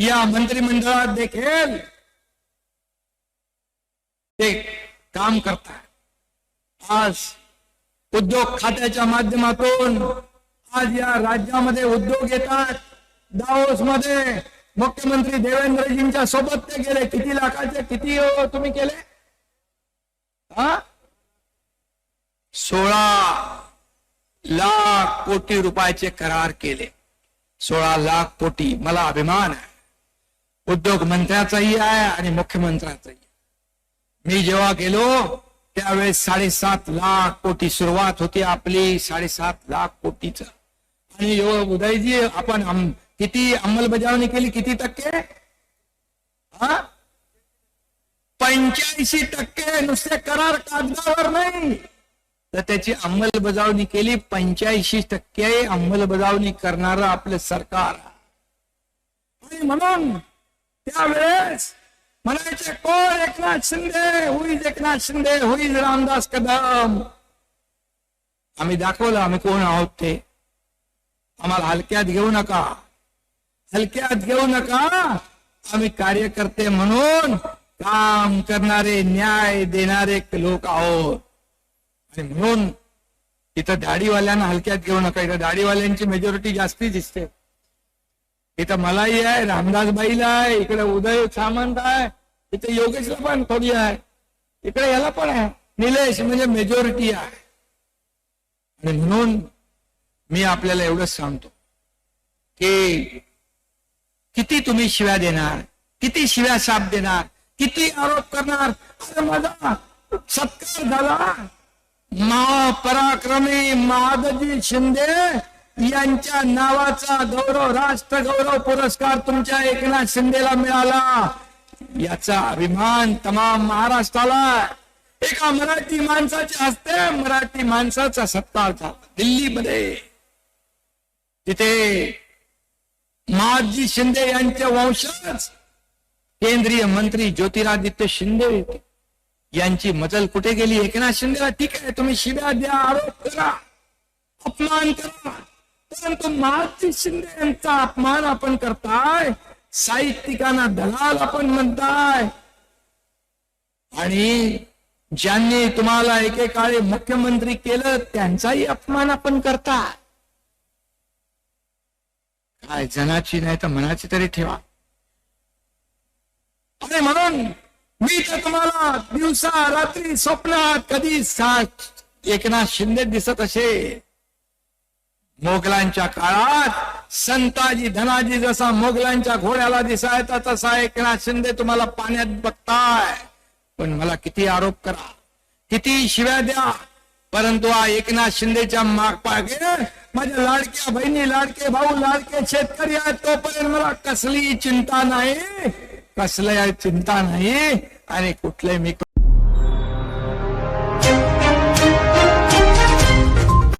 या मंत्रिमंडळात देखील ते काम करतात आज उद्योग खात्याच्या माध्यमातून आज या राज्यामध्ये उद्योग येतात. दाओसमध्ये मुख्यमंत्री देवेंद्रजींच्या सोबत ते गेले. किती लाखाचे किती हो तुम्ही केले? हा? सोळा लाख कोटी रुपयाचे करार केले. सोळा लाख कोटी. मला अभिमान आहे. उद्योग मंत्र्याचाही आहे आणि मुख्यमंत्र्याचाही मी जेव्हा गेलो त्यावेळेस साडेसात लाख कोटी सुरुवात होती आपली साडेसात लाख कोटीच. आणि उदयजी आपण किती अंमलबजावणी केली किती टक्के? हा? पंच्याऐंशी टक्के नुसते करार कागदावर नाही. तर त्याची अंमलबजावणी केली पंच्याऐंशी टक्के अंमलबजावणी करणार आपलं सरकार आणि म्हणून त्यावेळेस म्हणायचे कोण Eknath Shinde? Who is Eknath Shinde? Who is Ramdas Kadam? आम्ही दाखवलं आम्ही कोण आहोत ते? आम्हाला हलक्यात घेऊ नका. हलक्यात घेऊ नका. आम्ही कार्यकर्ते म्हणून काम करणारे न्याय देणारे लोक आहोत. आणि म्हणून इथं दाढीवाल्यांना हलक्यात घेऊ नका. इथं दाढीवाल्यांची मेजॉरिटी जास्ती दिसते. इथं मलाही आहे रामदासबाईला आहे इकडे उदय सामंत आहे इथे योगेशला पण थोडी आहे. इकडे याला पण आहे. निलेश म्हणजे मेजॉरिटी आहे. आणि म्हणून मी आपल्याला एवढंच सांगतो की किती तुम्ही शिव्या देणार किती शिव्या साप देणार किती आरोप करणार अरे माझा सत्कार झाला. महापराक्रमी महादजी शिंदे यांच्या नावाचा गौरव राष्ट्र गौरव पुरस्कार तुमच्या एकनाथ शिंदेला मिळाला. याचा अभिमान तमाम महाराष्ट्राला एका मराठी माणसाच्या हस्ते मराठी माणसाचा सत्कार झाला. दिल्लीमध्ये. तिथे महाजी शिंदे यांचे वंशज केंद्रीय मंत्री ज्योतिरादित्य शिंदे होते. यांची मजल कुठे गेली? एकनाथ शिंदेला ठीक आहे. तुम्ही शिव्या द्या आरोप करा. अपमान करा. परंतु मारुती शिंदे यांचा अपमान आपण करताय. साहित्यिकांना दलाल आपण म्हणताय. आणि ज्यांनी तुम्हाला एकेकाळी मुख्यमंत्री केलं त्यांचाही अपमान आपण करताय. काय जनाची नाही तर मनाची तरी ठेवा. अरे म्हणून मी तर तुम्हाला दिवसा रात्री स्वप्नात कधी सा- एकनाथ शिंदे दिसत असे. मोगलांच्या काळात संताजी धनाजी जसा मोगलांच्या घोड्याला दिसायचा तसा एकनाथ शिंदे तुम्हाला पाण्यात बघताय. पण मला किती आरोप करा. किती शिव्या द्या. परंतु हा एकनाथ शिंदेच्या माग पागे माझ्या लाडक्या बहिणी लाडके भाऊ लाडके शेतकरी आहेत तोपर्यंत मला कसली चिंता नाही. कसल्या चिंता नाही. आणि कुठले मी